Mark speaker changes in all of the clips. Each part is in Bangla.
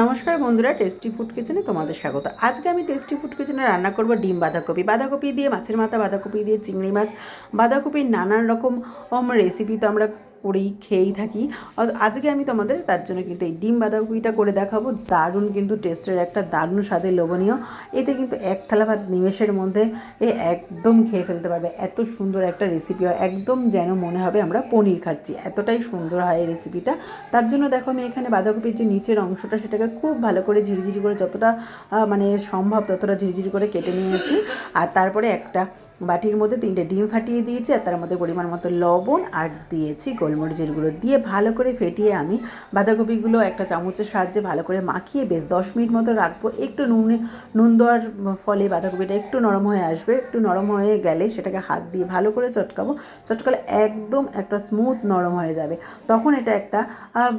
Speaker 1: নমস্কার বন্ধুরা টেস্টি ফুড কিচেনে তোমাদের স্বাগত। আজকে আমি টেস্টি ফুড কিচেনে রান্না করব ডিম বাঁধাকপি। বাঁধাকপি দিয়ে মাছের মাথা, বাঁধাকপি দিয়ে চিংড়ি মাছ, বাঁধাকপির নানান রকম রেসিপি তো আমরা করেই খেয়েই থাকি। আজকে আমি তোমাদের তার জন্য কিন্তু এই ডিম বাঁধাকপিটা করে দেখাবো। দারুণ কিন্তু টেস্টের একটা দারুণ স্বাদের লোভনীয়। এতে কিন্তু এক থালা ভাত নিমেষের মধ্যে এ একদম খেয়ে ফেলতে পারবে। এত সুন্দর একটা রেসিপি হয়। একদম যেন মনে হবে আমরা পনির খাচ্ছি। এতটাই সুন্দর হয় এই রেসিপিটা তার জন্য দেখো আমি এখানে বাঁধাকপির যে নিচের অংশটা সেটাকে খুব ভালো করে ঝিরিঝিরি করে যতটা মানে সম্ভব ততটা ঝিরিঝিরি করে কেটে নিয়েছি। আর তারপরে একটা বাটির মধ্যে তিনটে ডিম ফাটিয়ে দিয়েছি। আর তার মধ্যে পরিমাণ মতো লবণ আর দিয়েছি গোলমরিচের গুঁড়ো দিয়ে ভালো করে ফেটিয়ে আমি বাঁধাকপিগুলো একটা চামচের সাহায্যে ভালো করে মাখিয়ে বেশ দশ মিনিট মতো রাখব। একটু নুনে, নুন দেওয়ার ফলে বাঁধাকপিটা একটু নরম হয়ে আসবে। একটু নরম হয়ে গেলে সেটাকে হাত দিয়ে ভালো করে চটকাবো। চটকালে একদম একটা স্মুথ নরম হয়ে যাবে। তখন এটা একটা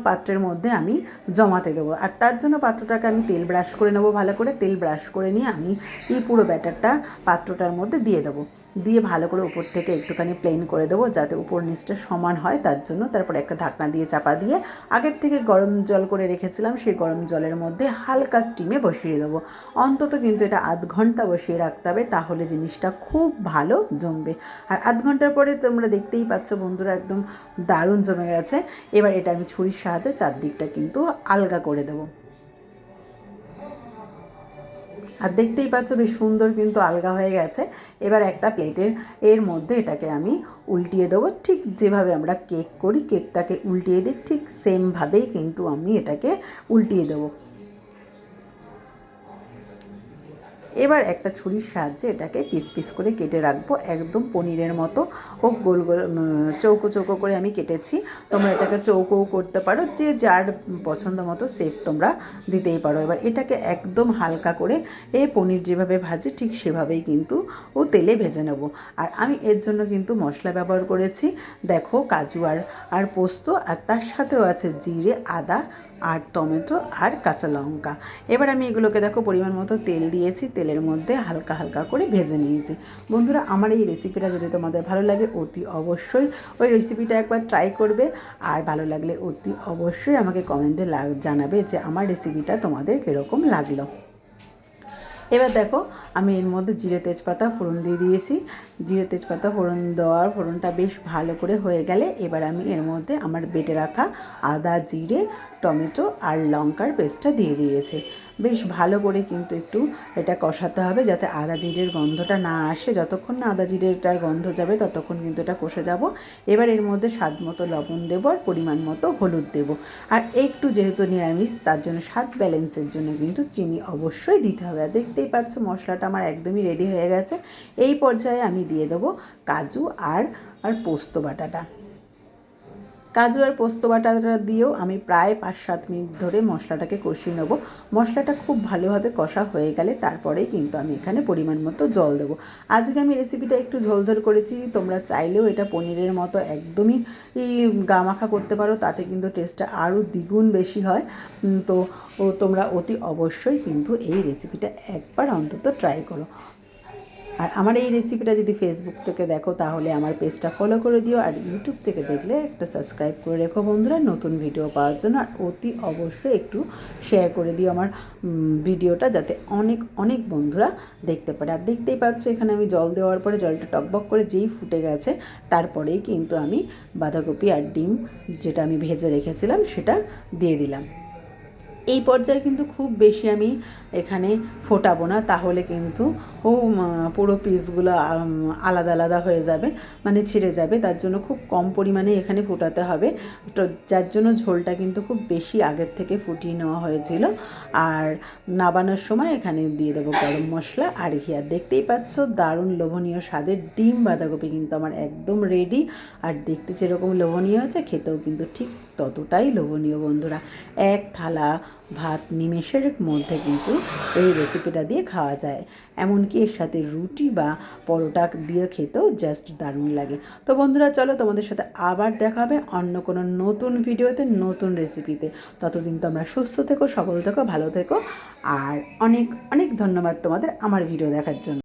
Speaker 1: পাত্রের মধ্যে আমি জমাতে দেবো। আর তার জন্য পাত্রটাকে আমি তেল ব্রাশ করে নেব ভালো করে। তেল ব্রাশ করে নিয়ে আমি এই পুরো ব্যাটারটা পাত্রটার মধ্যে দিয়ে দেবো। দিয়ে ভালো করে উপর থেকে একটুখানি প্লেন করে দেবো যাতে উপর নিচটা সমান হয়, তার জন্য। তারপর একটা ঢাকনা দিয়ে চাপা দিয়ে আগের থেকে গরম জল করে রেখেছিলাম, সেই গরম জলের মধ্যে হালকা স্টিমে বসিয়ে দেবো। অন্তত কিন্তু এটা আধ ঘণ্টা বসিয়ে রাখতে হবে, তাহলে জিনিসটা খুব ভালো জমবে। আর আধ ঘণ্টার পরে তোমরা দেখতেই পাচ্ছ বন্ধুরা, একদম দারুণ জমে গেছে। এবার এটা আমি ছুরির সাহায্যে চারদিকটা কিন্তু আলগা করে দেবো। আর দেখতেই পাচ্ছ বেশ সুন্দর কিন্তু আলগা হয়ে গেছে। এবার একটা প্লেটের এর মধ্যে এটাকে আমি উল্টিয়ে দেবো। ঠিক যেভাবে আমরা কেক করি কেকটাকে উল্টিয়ে দিই, ঠিক সেমভাবেই কিন্তু আমি এটাকে উল্টিয়ে দেবো। এবার একটা ছুরির সাহায্যে এটাকে পিস পিস করে কেটে রাখব, একদম পনিরের মতো। ও গোল গোল চৌকো চৌকো করে আমি কেটেছি। তোমরা এটাকে চৌকোও করতে পারো, যে যার পছন্দ মতো শেপ তোমরা দিতেই পারো। এবার এটাকে একদম হালকা করে এই পনির যেভাবে ভাজে ঠিক সেভাবেই কিন্তু ও তেলে ভেজে নেব। আর আমি এর জন্য কিন্তু মশলা ব্যবহার করেছি। দেখো কাজু আর আর পোস্ত, আর তার সাথেও আছে জিরে, আদা, আর টমেটো, আর কাঁচা লঙ্কা। এবার আমি এগুলোকে দেখো পরিমাণ মতো তেল দিয়েছি। তেলের মধ্যে হালকা হালকা করে ভেজে নিয়েছি। বন্ধুরা, আমার এই রেসিপিটা যদি তোমাদের ভালো লাগে, অতি অবশ্যই ওই রেসিপিটা একবার ট্রাই করবে। আর ভালো লাগলে অতি অবশ্যই আমাকে কমেন্টে জানাবে যে আমার রেসিপিটা তোমাদের কীরকম লাগল। এবার দেখো, আমি এর মধ্যে জিরে তেজপাতা, ফোড়ন দিয়ে দিয়েছি। জিরে তেজপাতা, ফোড়ন দেওয়ার ফোড়নটা বেশ ভালো করে হয়ে গেলে এবার আমি এর মধ্যে আমার বেটে রাখা আদা, জিরে, টমেটো আর লঙ্কার পেস্টটা দিয়ে দিয়েছি। বেশ ভালো করে কিন্তু একটু এটা কষাতে হবে যাতে আদা জিরের গন্ধটা না আসে। যতক্ষণ না আদা জিরেটার গন্ধ যাবে, ততক্ষণ কিন্তু এটা কষে যাব। এবার এর মধ্যে স্বাদ মতো লবণ দেবো আর পরিমাণ মতো হলুদ দেবো। আর একটু যেহেতু নিরামিষ, তার জন্য স্বাদ ব্যালেন্সের জন্য কিন্তু চিনি অবশ্যই দিতে হবে। আর দেখতেই পাচ্ছ মশলাটা আমার একদমই রেডি হয়ে গেছে। এই পর্যায়ে আমি দিয়ে দেবো কাজু আর আর পোস্ত বাটাটা। কাজু আর পোস্ত বাটাটা দিয়েও আমি প্রায় পাঁচ সাত মিনিট ধরে মশলাটাকে কষিয়ে নেব। মশলাটা খুব ভালোভাবে কষা হয়ে গেলে তারপরেই কিন্তু আমি এখানে পরিমাণ মতো জল দেবো। আজকে আমি রেসিপিটা একটু ঝোলঝোল করেছি, তোমরা চাইলেও এটা পনিরের মতো একদমই গামাখা করতে পারো, তাতে কিন্তু টেস্টটা আরও দ্বিগুণ বেশি হয়। তো তোমরা অতি অবশ্যই কিন্তু এই রেসিপিটা একবার অন্তত ট্রাই করো। আর আমার এই রেসিপিটা যদি ফেসবুক থেকে দেখো, তাহলে আমার পেজটা ফলো করে দিও আর ইউটিউব থেকে দেখলে একটা সাবস্ক্রাইব করে রেখো বন্ধুরা। নতুন ভিডিও পাওয়ার জন্য আর অতি অবশ্যই একটু শেয়ার করে দিও আমার ভিডিওটা যাতে অনেক অনেক বন্ধুরা দেখতে পারে। আর দেখতেই পাচ্ছ, এখানে আমি জল দেওয়ার পরে জলটা টকবক করে যেই ফুটে গেছে, তারপরেই কিন্তু আমি বাঁধাকপি আর ডিম যেটা আমি ভেজে রেখেছিলাম, সেটা দিয়ে দিলাম। এই পর্যায়ে কিন্তু খুব বেশি আমি এখানে ফোটাবো না, তাহলে কিন্তু ও পুরো পিসগুলো আলাদা আলাদা হয়ে যাবে মানে ছিঁড়ে যাবে, তার জন্য খুব কম পরিমাণে এখানে ফোটাতে হবে। তো যার জন্য ঝোলটা কিন্তু খুব বেশি আগের থেকে ফুটিয়ে নেওয়া হয়েছিল। আর নাবানোর সময় এখানে দিয়ে দেবো গরম মশলা। আর ঘি আর দেখতেই পাচ্ছ, দারুণ লোভনীয় স্বাদের ডিম বাঁধাকপি কিন্তু আমার একদম রেডি আর দেখতে যেরকম লোভনীয় আছে খেতেও কিন্তু ঠিক ততটাই লোভনীয়, বন্ধুরা। এক থালা ভাত নিমেষের মধ্যে কিন্তু এই রেসিপিটা দিয়ে খাওয়া যায়। এমনকি এর সাথে রুটি বা পরোটা দিয়ে খেতেও জাস্ট দারুণ লাগে। তো বন্ধুরা, চলো তোমাদের সাথে আবার দেখা হবে অন্য কোনো নতুন ভিডিওতে নতুন রেসিপিতে ততদিন তোমরা সুস্থ থেকো, সবল থেকো, ভালো থেকো। আর অনেক অনেক ধন্যবাদ তোমাদের আমার ভিডিও দেখার জন্য।